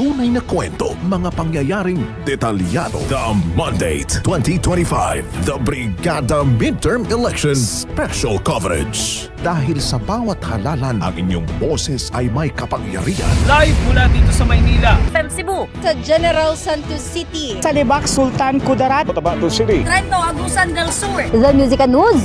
tunay na kwento, mga pangyayaring detalyado. The Mandate 2025, The Brigada Midterm Election Special Coverage. Dahil sa bawat halalan, ang inyong boses ay may kapangyarihan. Live mula dito sa Maynila. FM Cebu. sa General Santos City. sa Libak Sultan Kudarat Trento Agusan del Sur. The Music and News.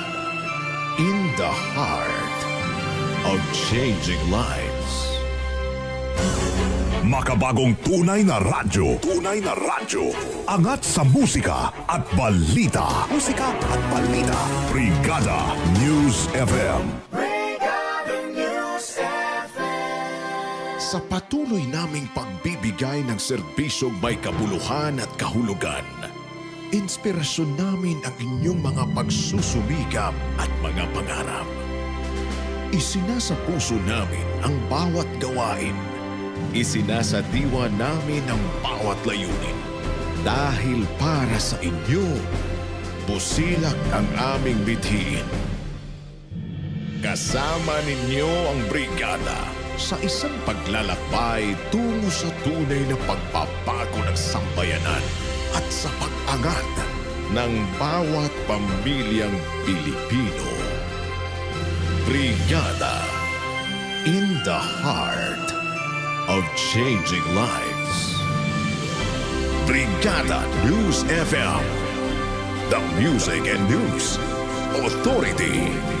the heart of changing lives. Makabagong tunay na radyo. Tunay na radyo. Angat sa musika at balita. Musika at balita. Brigada News FM. Sa patuloy naming pagbibigay ng serbisyong may kabuluhan at kahulugan, inspirasyon namin ang inyong mga pagsusumikap at mga pangarap. Isinasa puso namin ang bawat gawain. Isinasa diwa namin ang bawat layunin. Dahil para sa inyo, busilak ang aming bithiin. Kasama ninyo ang brigada sa isang paglalakbay tungo sa tunay na pagbabago ng sambayanan at sa pag-angat ng bawat pamilyang Pilipino. Brigada in the heart of changing lives. Brigada News FM, the music and news authority.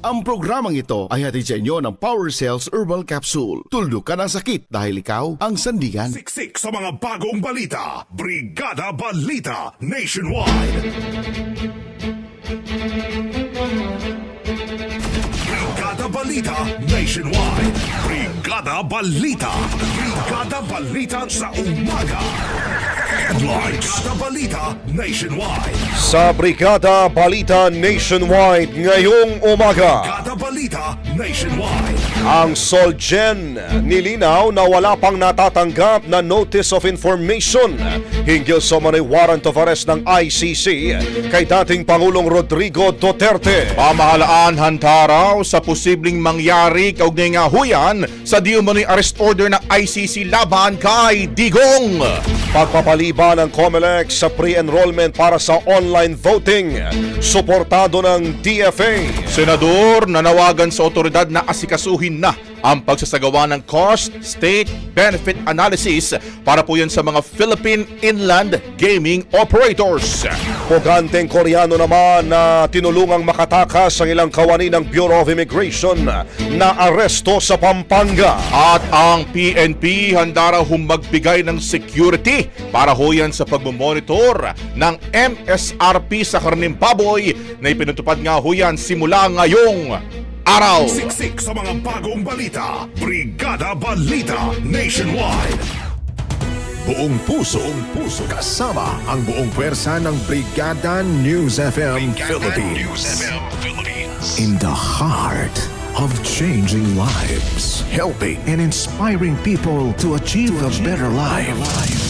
Ang programang ito ay hatid sa inyo ng Power Cells Herbal Capsule. Tuldok ka ng sakit dahil ikaw ang sandigan. Siksik sa mga bagong balita. Brigada Balita Nationwide. Brigada Balita Nationwide. Brigada Balita. Brigada Balita sa umaga. Headlines. Brigada Balita Nationwide. Sa Brigada Balita Nationwide ngayong umaga, Brigada Balita Nationwide. Ang Solgen nilinaw na wala pang natatanggap na Notice of Information hinggil sa manay warrant of arrest ng ICC kay dating Pangulong Rodrigo Duterte. Pamahalaan hantaraw sa posibleng mangyari kaugnay nga huyan sa di umano'y arrest order ng ICC laban kay Digong. Pagpapaliban ng COMELEC sa pre-enrollment para sa online voting, suportado ng DFA. Senador nanawagan sa otoridad na asikasuhin na ang pagsasagawa ng cost state benefit analysis para po yan sa mga Philippine inland gaming operators. Puganteng Koreano naman na tinulungang makatakas ang ilang kawani ng Bureau of Immigration na aresto sa Pampanga. At ang PNP handa raw humagbigay ng security para ho yan sa pagmamonitor ng MSRP sa karning baboy na ipinutupad nga ho yan simula ngayong araw. Siksik sa mga bagong balita. Brigada Balita Nationwide. Buong puso, buong puso kasama ang buong pwersa ng Brigada News FM Philippines. In the heart of changing lives, helping and inspiring people to achieve a better life.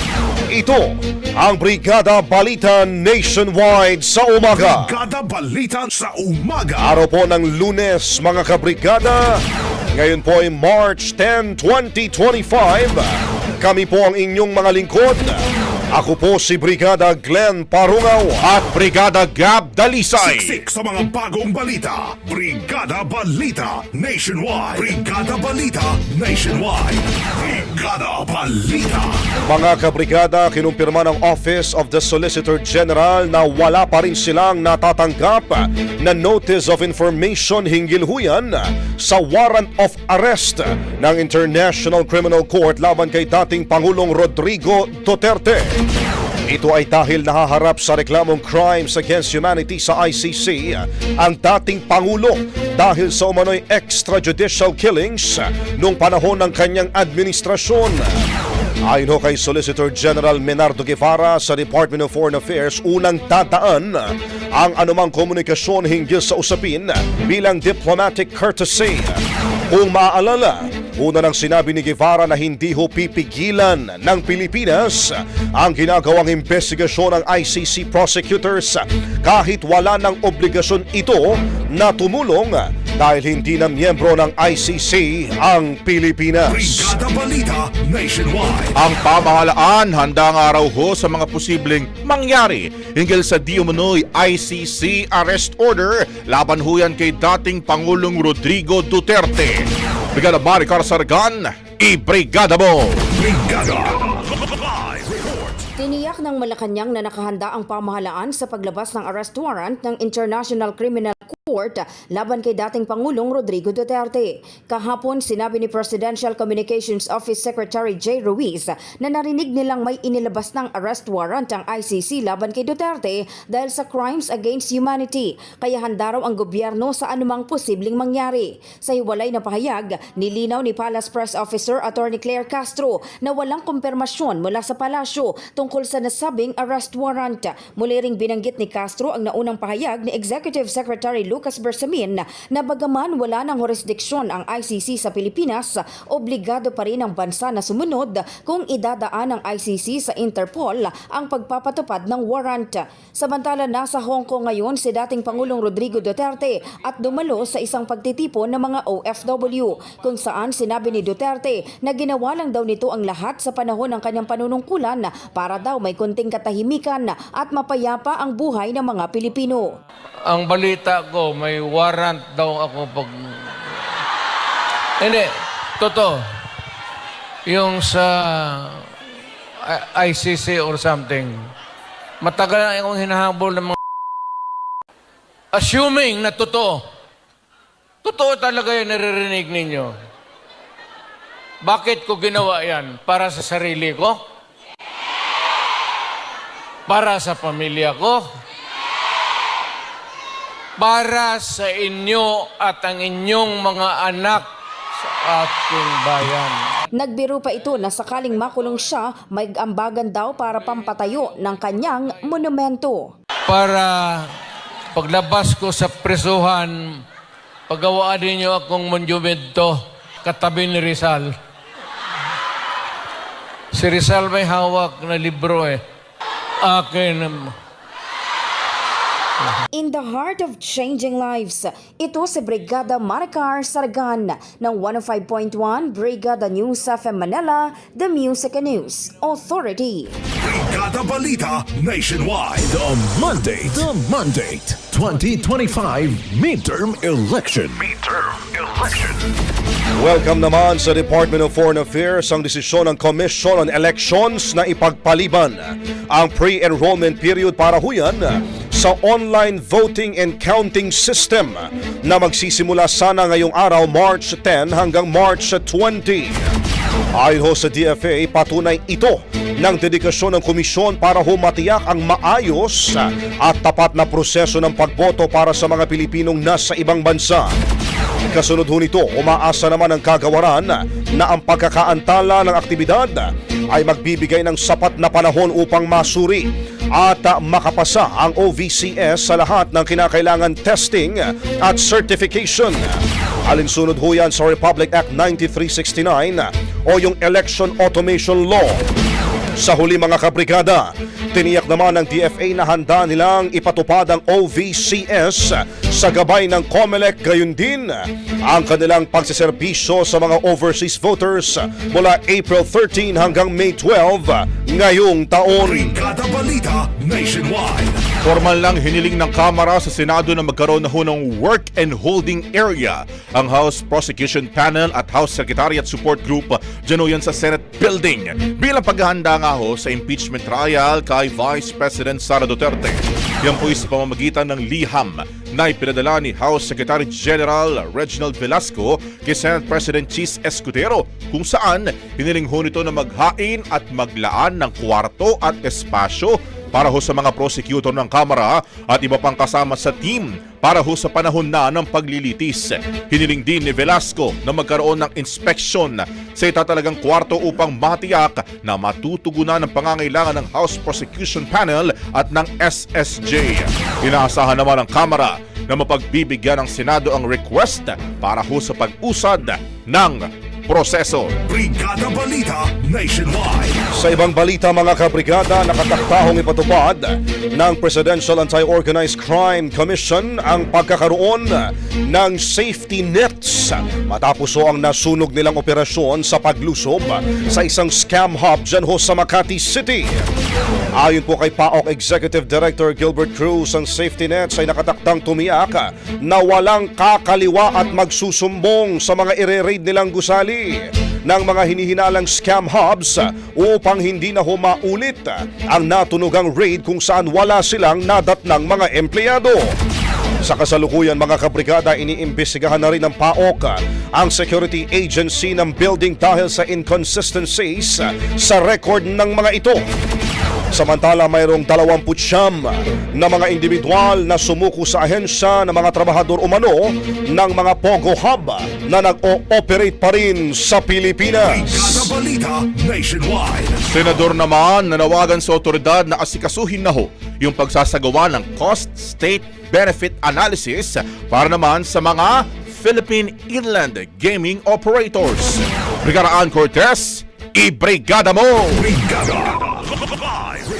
Ito ang Brigada Balita Nationwide sa umaga. Brigada Balita sa umaga. Araw po ng lunes mga kabrigada. Ngayon po ay March 10, 2025. Kami po ang inyong mga lingkod. Ako po si Brigada Glenn Parungaw At Brigada Gab Dalisay. Siksik sa mga bagong balita. Brigada Balita Nationwide. Brigada Balita Nationwide. Brigada Balita. Mga kabrigada, kinumpirma ng Office of the Solicitor General na wala pa rin silang natatanggap na Notice of Information hinggil huyan sa warrant of arrest ng International Criminal Court laban kay dating Pangulong Rodrigo Duterte. Ito ay dahil nahaharap sa reklamong crimes against humanity sa ICC ang dating Pangulo dahil sa umano'y extrajudicial killings noong panahon ng kanyang administrasyon. Ayon ho kay Solicitor General Menardo Guevara sa Department of Foreign Affairs, unang tataan ang anumang komunikasyon hinggil sa usapin bilang diplomatic courtesy. Kung maaalala, una nang sinabi ni Guevara na hindi ho pipigilan ng Pilipinas ang ginagawang investigasyon ng ICC prosecutors kahit wala ng obligasyon ito na tumulong dahil hindi na miyembro ng ICC ang Pilipinas. Balita. Ang pamahalaan handa nga raw ho sa mga posibleng mangyari hinggil sa di ICC arrest order laban ho yan kay dating Pangulong Rodrigo Duterte. Brigada Maricar Sargan, i-brigada mo! Brigada. Tiniyak ng Malacanang na nakahanda ang pamahalaan sa paglabas ng arrest warrant ng International Criminal Court laban kay dating Pangulong Rodrigo Duterte. Kahapon, sinabi ni Presidential Communications Office Secretary Jay Ruiz na narinig nilang may inilabas ng arrest warrant ang ICC laban kay Duterte dahil sa crimes against humanity. Kaya handa raw ang gobyerno sa anumang posibleng mangyari. Sa hiwalay na pahayag, nilinaw ni Palace Press Officer Attorney Claire Castro na walang kumpirmasyon mula sa palasyo tungkol sa nasabing arrest warrant. Muli ring binanggit ni Castro ang naunang pahayag ni Executive Secretary Lucas Bersamin na bagaman wala ng jurisdiksyon ang ICC sa Pilipinas, obligado pa rin ang bansa na sumunod kung idadaan ng ICC sa Interpol ang pagpapatupad ng warrant. Samantala nasa Hong Kong ngayon si dating Pangulong Rodrigo Duterte at dumalo sa isang pagtitipon ng mga OFW kung saan sinabi ni Duterte na ginawa lang daw nito ang lahat sa panahon ng kanyang panunungkulan para daw may konting katahimikan at mapayapa ang buhay ng mga Pilipino. Ang balita ko, may warrant daw ako pag... Hindi, totoo. Yung sa ICC or something. Matagal na akong hinahabol ng mga... Assuming na totoo. Totoo talaga yung naririnig ninyo. Bakit ko ginawa yan? Para sa sarili ko? Para sa pamilya ko? Para sa inyo at ang inyong mga anak sa ating bayan. Nagbiro pa ito na sakaling makulong siya, may ambagan daw para pampatayo ng kanyang monumento. Para paglabas ko sa presuhan, pagawaan ninyo akong monumento katabi ni Rizal. Si Rizal may hawak na libro eh. Akin, In the heart of changing lives, ito si Brigada Maricar Sargan ng 105.1 Brigada News FM Manila, The Music and News Authority. Brigada Balita Nationwide. The Monday, the Monday, 2025 midterm election. Midterm Election. Welcome naman sa Department of Foreign Affairs ang desisyon ng Commission on Elections na ipagpaliban ang pre-enrollment period para huyan sa online voting and counting system na magsisimula sana ngayong araw March 10 hanggang March 20. Ayon ho sa DFA, patunay ito ng dedikasyon ng komisyon para humatiyak ang maayos at tapat na proseso ng pagboto para sa mga Pilipinong nasa ibang bansa. Kasunod ho nito, umaasa naman ang kagawaran na ang pagkakaantala ng aktibidad ay magbibigay ng sapat na panahon upang masuri at makapasa ang OVCS sa lahat ng kinakailangan testing at certification. Alinsunod ho yan sa Republic Act 9369 o yung Election Automation Law. Sa huli mga kabrigada, tiniyak naman ng DFA na handa nilang ipatupad ang OVCS sa gabay ng COMELEC gayon din ang kanilang pagsiservisyo sa mga overseas voters mula April 13 hanggang May 12 ngayong taon. Brigada Balita Nationwide. Formal lang hiniling ng Kamara sa Senado na magkaroon na ho ng work and holding area ang House Prosecution Panel at House Secretariat Support Group dyan yan sa Senate Building bilang paghahanda nga ho sa impeachment trial kay Vice President Sara Duterte. Yan po sa pamamagitan ng liham na ipinadala ni House Secretary General Reginald Velasco kay Senate President Chis Escudero kung saan hiniling ho nito na maghain at maglaan ng kwarto at espasyo para ho sa mga prosecutor ng Kamara at iba pang kasama sa team para ho sa panahon na ng paglilitis. Hiniling din ni Velasco na magkaroon ng inspeksyon sa itatalagang kwarto upang matiyak na matutugunan ang pangangailangan ng House Prosecution Panel at ng SSJ. Inaasahan naman ng Kamara na mapagbibigyan ng Senado ang request para ho sa pag-usad ng proseso. Brigada Balita Nationwide. Sa ibang balita mga kabrigada, nakataktahong ipatupad ng Presidential Anti-Organized Crime Commission ang pagkakaroon ng safety nets matapos ang nasunog nilang operasyon sa paglusob sa isang scam hub dyan ho sa Makati City. Ayon po kay PAOK Executive Director Gilbert Cruz, ang safety nets ay nakataktang tumiyak na walang kakaliwa at magsusumbong sa mga ire-raid nilang gusali ng mga hinihinalang scam hubs upang hindi na humaulit ang natunugang raid kung saan wala silang nadatnang mga empleyado. Sa kasalukuyan mga kabrigada, iniimbestigahan na rin ng PAOK ang security agency ng building dahil sa inconsistencies sa record ng mga ito. Samantala mayroong 29 na mga individual na sumuko sa ahensya ng mga trabahador umano ng mga Pogo Hub na nag-ooperate pa rin sa Pilipinas. Senador naman nanawagan sa otoridad na asikasuhin na ho yung pagsasagawa ng cost state benefit analysis para naman sa mga Philippine Inland Gaming Operators. Brigada Ann Cortez, i-brigada mo! Brigada Live Report.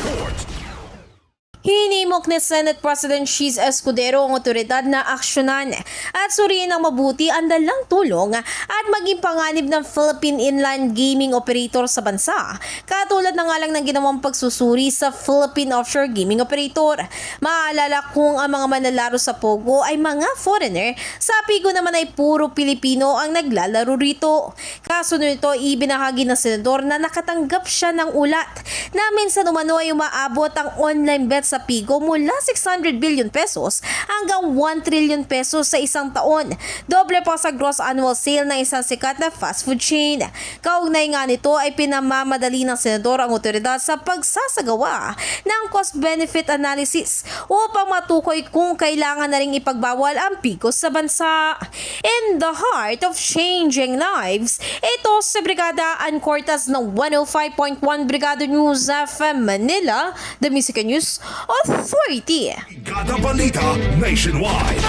Hinimok ni Senate President Cheese Escudero ang otoridad na aksyonan at suriin ng mabuti ang dalang tulong at maging panganib ng Philippine Inland Gaming Operator sa bansa. Katulad na nga lang ng ginawang pagsusuri sa Philippine Offshore Gaming Operator. Maalala kung ang mga manlalaro sa Pogo ay mga foreigner, sa Pigo naman ay puro Pilipino ang naglalaro rito. Kasunod nito, ibinahagi ng senador na nakatanggap siya ng ulat na minsan umano ay umaabot ang online bet sa Pigo mula 600 billion pesos hanggang 1 trillion pesos sa isang taon. Doble pa sa gross annual sale ng isang sikat na fast food chain. Kaugnay nga nito ay pinamamadali ng senador ang otoridad sa pagsasagawa ng cost-benefit analysis upang matukoy kung kailangan na ring ipagbawal ang Pigo sa bansa. In the heart of changing lives, ito sa Brigada Ancortas ng 105.1 Brigada News FM Manila, The Music News Authority. Brigada Balita Nationwide.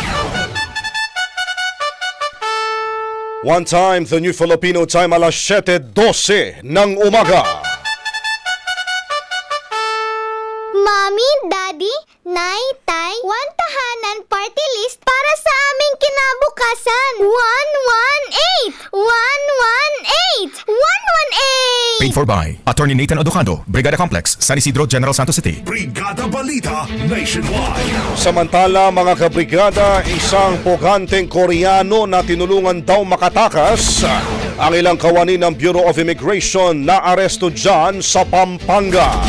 One time, the new Filipino time alas 7.12 ng umaga. Mommy, Daddy, Nay, Tay, one tahanan party list para sa aming kinabukasan. 118! 118! 118! Paid for by Attorney Nathan Odocado, Brigada Complex, San Isidro, General Santos City. Brigada Balita Nationwide. Samantala mga kabrigada, isang poganteng Koreano na tinulungan daw makatakas ang ilang kawani ng Bureau of Immigration na aresto dyan sa Pampanga.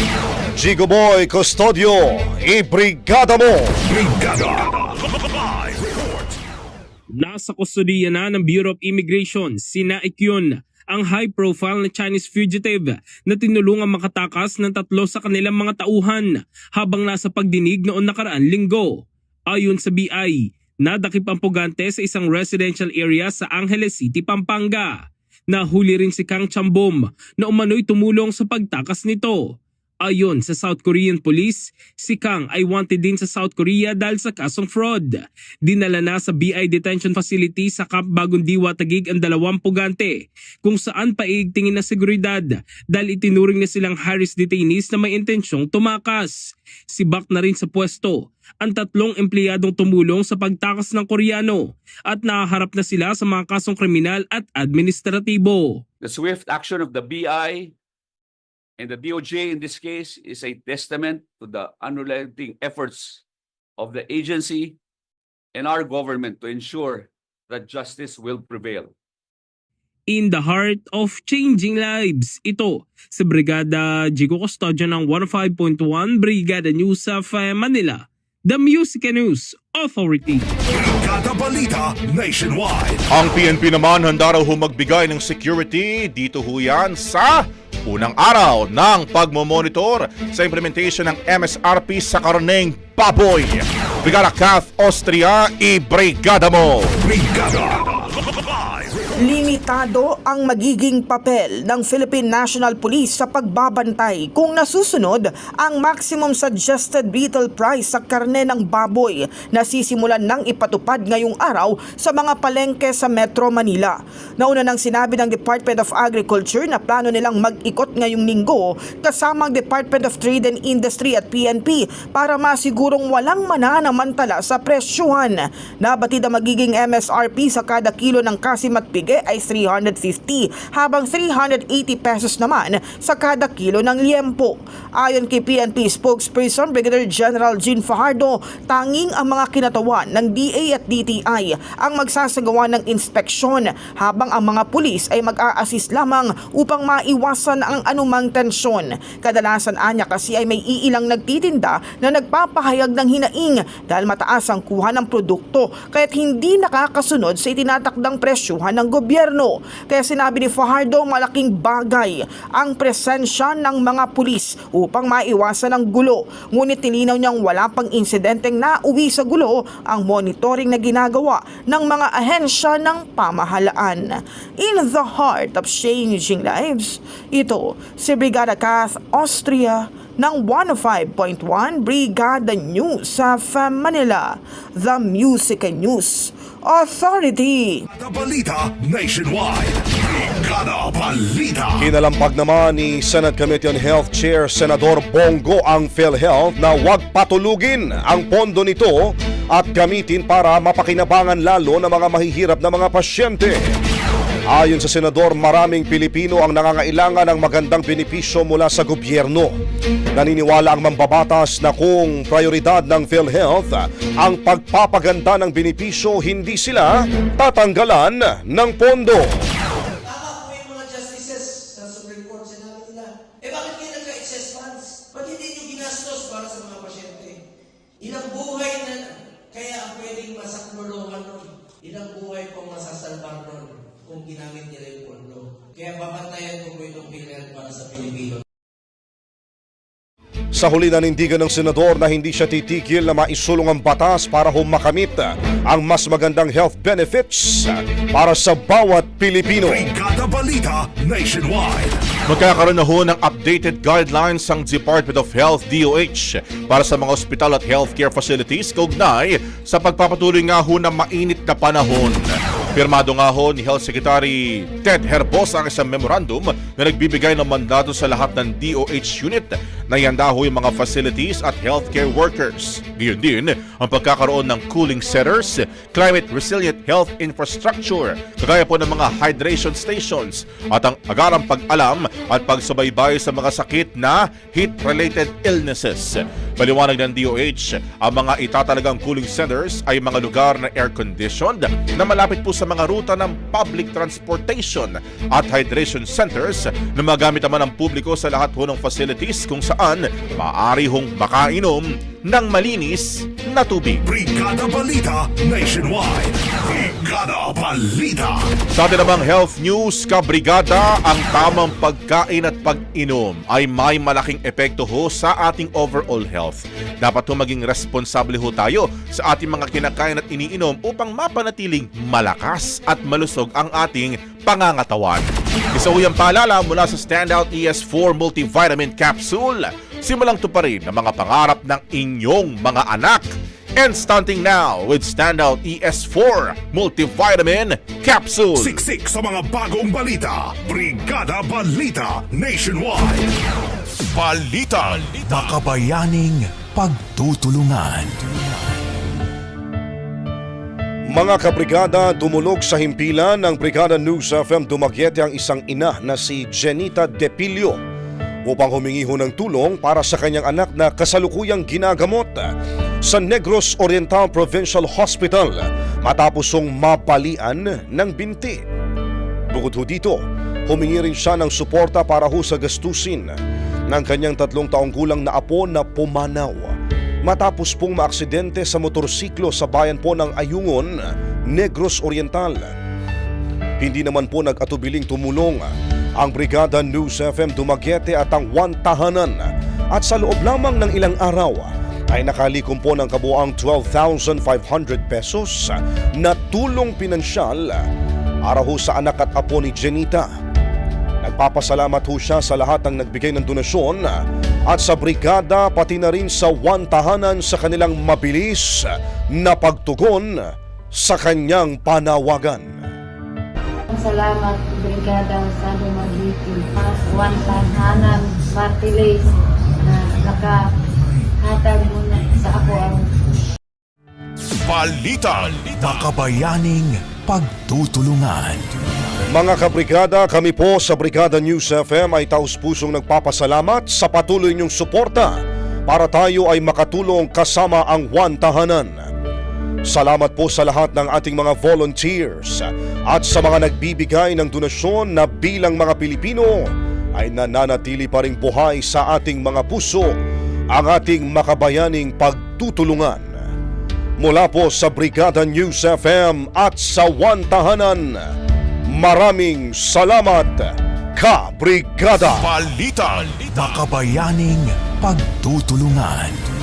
Jigo Boy Custodio, ibrigada mo! Brigada. Nasa kustodiya na ng Bureau of Immigration, sina Ikyun, ang high-profile na Chinese fugitive na tinulungan makatakas ng tatlo sa kanilang mga tauhan habang nasa pagdinig noon nakaraan linggo. Ayon sa BI, nadakip ang pugante sa isang residential area sa Angeles City, Pampanga. Nahuli rin si Kang Chambom na umano'y tumulong sa pagtakas nito. Ayon sa South Korean Police, si Kang ay wanted din sa South Korea dahil sa kasong fraud. Dinala na sa BI Detention Facility sa Camp Bagong Diwa Tagig ang dalawang pugante kung saan paigtingin na seguridad dahil itinuring na silang Harris detainees na may intensyong tumakas. Si Bak na rin sa pwesto ang tatlong empleyadong tumulong sa pagtakas ng Koreano at nahaharap na sila sa mga kasong kriminal at administratibo. The swift action of the BI and the DOJ in this case is a testament to the unrelenting efforts of the agency and our government to ensure that justice will prevail. In the heart of changing lives, ito sa Brigada Jigo Custodio ng 105.1 Brigada News of uh, Manila, the Music and News Authority. Brigada Balita Nationwide. Ang PNP naman handa raw humagbigay ng security dito ho yan sa unang araw ng pagmomonitor sa implementation ng MSRP sa karneng baboy. Brigada Kath Austria, i-brigada mo! Brigada Limitado ang magiging papel ng Philippine National Police sa pagbabantay kung nasusunod ang maximum suggested retail price sa karne ng baboy na sisimulan ng ipatupad ngayong araw sa mga palengke sa Metro Manila. Nauna nang sinabi ng Department of Agriculture na plano nilang mag-ikot ngayong linggo kasama ang Department of Trade and Industry at PNP para masigurong walang mananamantala sa presyuhan. Nabatid ang magiging MSRP sa kada kilo ng kasim at pige ay 350 habang 380 pesos naman sa kada kilo ng liempo. Ayon kay PNP spokesperson Brigadier General Jean Fajardo, tanging ang mga kinatawan ng DA at DTI ang magsasagawa ng inspeksyon habang ang mga pulis ay mag-a-assist lamang upang maiwasan ang anumang tensyon. Kadalasan anya kasi ay may iilang nagtitinda na nagpapahayag ng hinaing dahil mataas ang kuha ng produkto kaya't hindi nakakasunod sa itinatakdang presyuhan ng gobyerno. Kaya sinabi ni Fajardo malaking bagay ang presensya ng mga pulis upang maiwasan ang gulo. Ngunit nilinaw niyang wala pang insidenteng nauwi sa gulo ang monitoring na ginagawa ng mga ahensya ng pamahalaan. In the heart of changing lives, ito si Brigada Kath Austria ng 105.1 Brigada News sa Manila, The Music News Authority. Balita Nationwide. Brigada Balita. Kinalampag naman ni Senate Committee on Health Chair Senador Bongo ang PhilHealth na huwag patulugin ang pondo nito at gamitin para mapakinabangan lalo ng mga mahihirap na mga pasyente. Ayon sa senador, maraming Pilipino ang nangangailangan ng magandang benepisyo mula sa gobyerno. Naniniwala ang mambabatas na kung prioridad ng PhilHealth ang pagpapaganda ng benepisyo, hindi sila tatanggalan ng pondo. Tama po yung mga justices sa Supreme Court, sinabi nila, eh bakit kayo nagka-excess funds? Ba't hindi nyo ginastos para sa mga pasyente? Ilang buhay na kaya ang pwedeng masakluluhan nun? Ilang buhay pong masasalbar nun kung ginamit nila yung pondo? Kaya babantayan ko po itong PhilHealth para sa Pilipino. Sa huli nanindigan ng senador na hindi siya titigil na maisulong ang batas para humakamit ang mas magandang health benefits para sa bawat Pilipino. Brigada Balita Nationwide. Magkakaroon na ho ng updated guidelines ang Department of Health DOH para sa mga ospital at healthcare facilities kaugnay sa pagpapatuloy nga ho ng mainit na panahon. Pirmado nga ho ni Health Secretary Ted Herbosa ang isang memorandum na nagbibigay ng mandato sa lahat ng DOH unit na ihanda ho yung mga facilities at healthcare workers. Gayon din ang pagkakaroon ng cooling centers, climate resilient health infrastructure, kagaya po ng mga hydration stations at ang agarang pag-alam at pagsubaybay sa mga sakit na heat-related illnesses. Paliwanag ng DOH, ang mga itatalagang cooling centers ay mga lugar na air-conditioned na malapit po sa mga ruta ng public transportation at hydration centers na magamit naman ng publiko sa lahat ho ng facilities kung saan maaari hong makainom ng malinis na tubig. Brigada Balita Nationwide. Brigada Brigada Balita. Sa atin namang health news, kabrigada, ang tamang pagkain at pag-inom ay may malaking epekto ho sa ating overall health. Dapat ho maging responsable ho tayo sa ating mga kinakain at iniinom upang mapanatiling malakas at malusog ang ating pangangatawan. Isa ho yung paalala mula sa Standout ES4 Multivitamin Capsule. Simulang tuparin ang mga pangarap ng inyong mga anak. And stunting now with Standout ES4 Multivitamin Capsule. Siksik sa mga bagong balita. Brigada Balita Nationwide. Balita. Makabayaning pagtutulungan. Mga kabrigada, dumulog sa himpilan ng Brigada News FM dumagyete ang isang ina na si Jenita Depilio upang humingi ho ng tulong para sa kanyang anak na kasalukuyang ginagamot sa Negros Oriental Provincial Hospital matapos hong mapalian ng binti. Bukod ho dito, humingi rin siya ng suporta para ho sa gastusin ng kanyang tatlong taong gulang na apo na pumanaw matapos pong maaksidente sa motorsiklo sa bayan po ng Ayungon, Negros Oriental. Hindi naman po nag-atubiling tumulong ang Brigada News FM Dumaguete at ang One Tahanan at sa loob lamang ng ilang araw ay nakalikom po ng kabuang 12,500 pesos na tulong pinansyal para ho sa anak at apo ni Jenita. Nagpapasalamat ho siya sa lahat ng nagbigay ng donasyon at sa brigada pati na rin sa one tahanan sa kanilang mabilis na pagtugon sa kanyang panawagan. Salamat, Brigada sa Dumaguete. One Tanhanan, Party List, na nakahatag mo na sa ako ang Balita. Makabayaning pagtutulungan. Mga kabrigada, kami po sa Brigada News FM ay taus-pusong nagpapasalamat sa patuloy niyong suporta para tayo ay makatulong kasama ang One Tahanan. Salamat po sa lahat ng ating mga volunteers at sa mga nagbibigay ng donasyon na bilang mga Pilipino ay nananatili pa ring buhay sa ating mga puso ang ating makabayaning pagtutulungan. Mula po sa Brigada News FM at sa One Tahanan, maraming salamat, Ka-Brigada! Balita. Makabayaning pagtutulungan.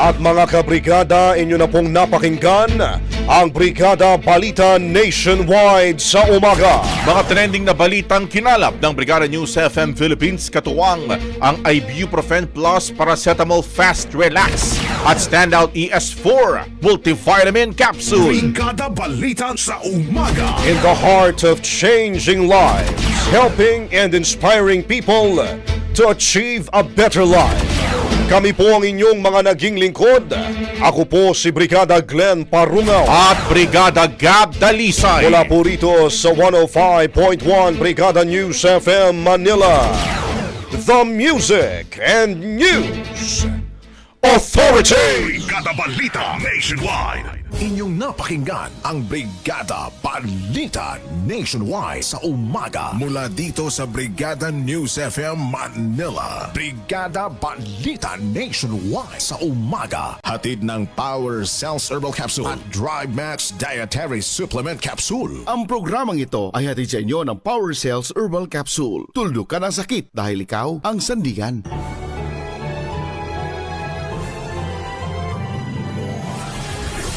At mga kabrigada, inyo na pong napakinggan ang Brigada Balita Nationwide sa umaga. Mga trending na balitang kinalap ng Brigada News FM Philippines katuwang ang Ibuprofen Plus Paracetamol Fast Relax at Standout ES4 Multivitamin Capsule. Brigada Balita sa umaga. In the heart of changing lives, helping and inspiring people to achieve a better life. Kami po ang inyong mga naging lingkod. Ako po si Brigada Glenn Parungaw. At Brigada Gab Dalisay. Mula po rito sa 105.1 Brigada News FM Manila. The Music and News Authority. Brigada Balita Nationwide. Inyong napakinggan ang Brigada Balita Nationwide sa umaga mula dito sa Brigada News FM Manila. Brigada Balita Nationwide sa umaga. Hatid ng Power Cells Herbal Capsule at Drive Max Dietary Supplement Capsule. Ang programang ito ay hatid sa inyo ng Power Cells Herbal Capsule. Tuldo ka ng sakit dahil ikaw ang sandigan.